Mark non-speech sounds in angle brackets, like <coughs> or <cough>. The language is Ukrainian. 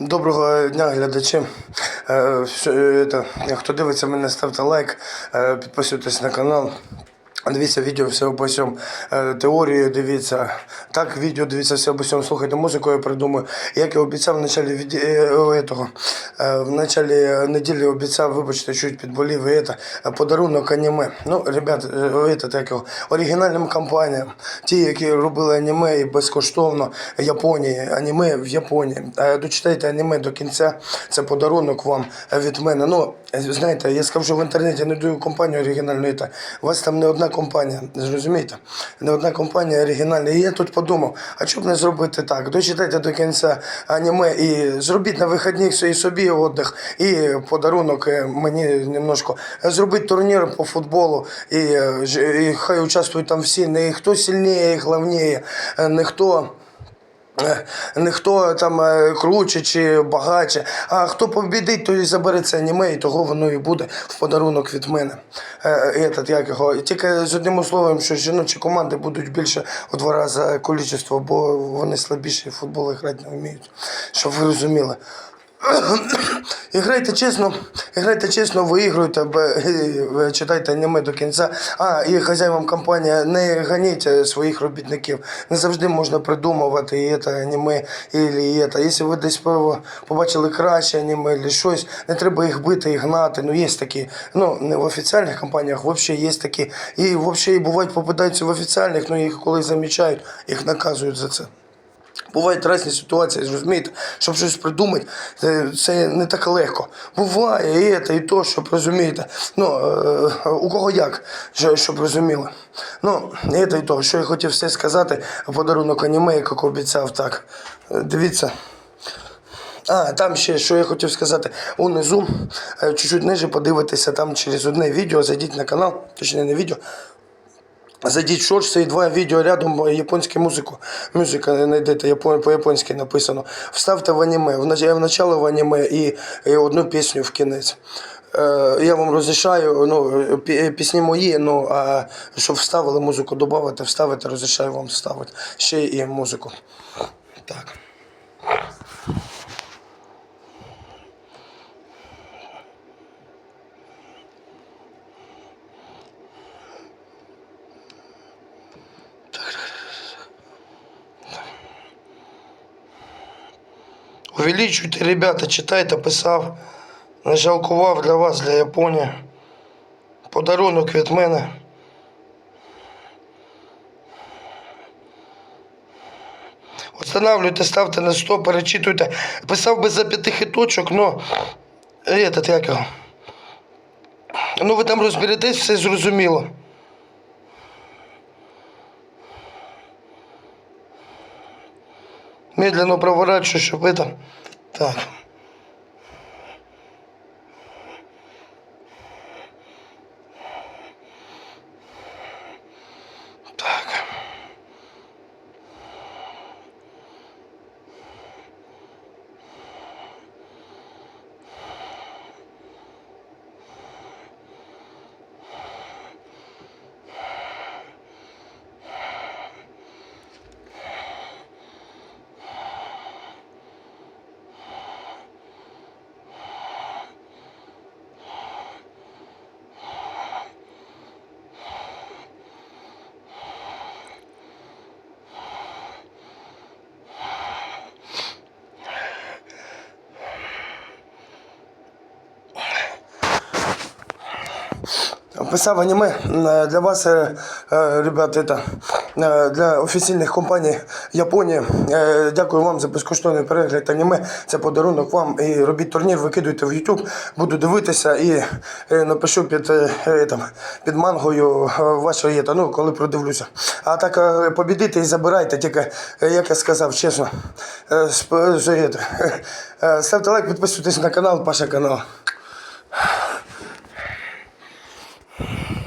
Доброго дня, глядачі. Е, е, Хто дивиться мене, ставте лайк, е, підписуйтесь на канал. Дивіться відео все по всьому. Е, Теорію дивіться. Так, відео дивіться все по всьому. Слухайте музику, я придумаю. Як я обіцяв в началі від... е, этого, е, в началі неділі обіцяв, вибачте, чуть підболів і это, е, подарунок аніме. Ну, ребят, е, это, як його, оригінальним компаніям, ті, які робили аніме і безкоштовно Японії, аніме в Японії. Е, Дочитайте аніме до кінця. Це подарунок вам від мене. Ну, е, знаєте, я скажу, що в інтернеті не даю компанію оригінальну. это, У вас там не одна компанія, зрозумієте? Не одна компанія оригінальна. І я тут подумав, а чому б не зробити так? Дочитайте до кінця аніме і зробіть на вихідних і собі віддих, і подарунок е, мені немножко. Зробіть турнір по футболу, і, е, і хай участвують там всі. Не хто сильніше і головніше, е, не хто. Е, Не хто там е, круче чи багаче, а хто побідить, той і забере це аніме, і того воно і буде в подарунок від мене. Е, Этот, як його. Тільки з одним условием, що жіночі команди будуть більше у два рази кількість, бо вони слабіші в футбол грати не вміють. Щоб ви розуміли. <coughs> І грайте чесно, і грайте чесно, виігруйте, ви читайте аніме до кінця. А, і хазяївам компанія, не ганіть е, своїх робітників. Не завжди можна придумувати і це аніме, і, це. Якщо ви десь побачили краще аніме, або щось, не треба їх бити і гнати. Ну, є такі, ну, не в офіціальних компаніях, взагалі є такі. І взагалі бувають попадаються в офіціальних, ну їх коли замічають, їх наказують за це. Бувають різні ситуації, розумієте, щоб щось придумати, це, це не так легко. Буває і це, і то, щоб розумієте. Ну, е, у кого як, щоб розуміли. Ну, і це, і то, що я хотів все сказати, подарунок аніме, як обіцяв, так. Е, Дивіться. А, там ще, що я хотів сказати, унизу, е, чуть-чуть ниже подивитися, там через одне відео, зайдіть на канал, точніше не відео, Зайдіть в шорти і два відео рядом японську музику. Музика знайдете по-японськи написано. Вставте в аніме, в начало в аніме і, і одну пісню в кінець. Е, я вам розрішаю, ну, пісні мої, ну, а щоб вставили музику, додати, вставити, розрішаю вам вставити. Ще і музику. Так. Увеличуйте, ребята, читайте, писав. Не жалкував для вас, для Японії. Подарунок від мене. Устанавливайте, ставте на 100, перечитуйте. Писав би за п'ятихиточок, но этот, як його. Ну ви там розберетесь, все зрозуміло. Медленно проворачиваю, чтобы это... Так. Писав аніме е, для вас, е, е, это, е, для офіційних компаній Японії. Дякую вам за безкоштовний перегляд аніме. Це подарунок вам. І робіть турнір, викидуйте в YouTube. Буду дивитися і напишу під, там, під мангою е, ваше є, ну, коли продивлюся. А так побідите і забирайте, тільки, як я сказав, чесно. Ставте лайк, підписуйтесь на канал, Паша канал.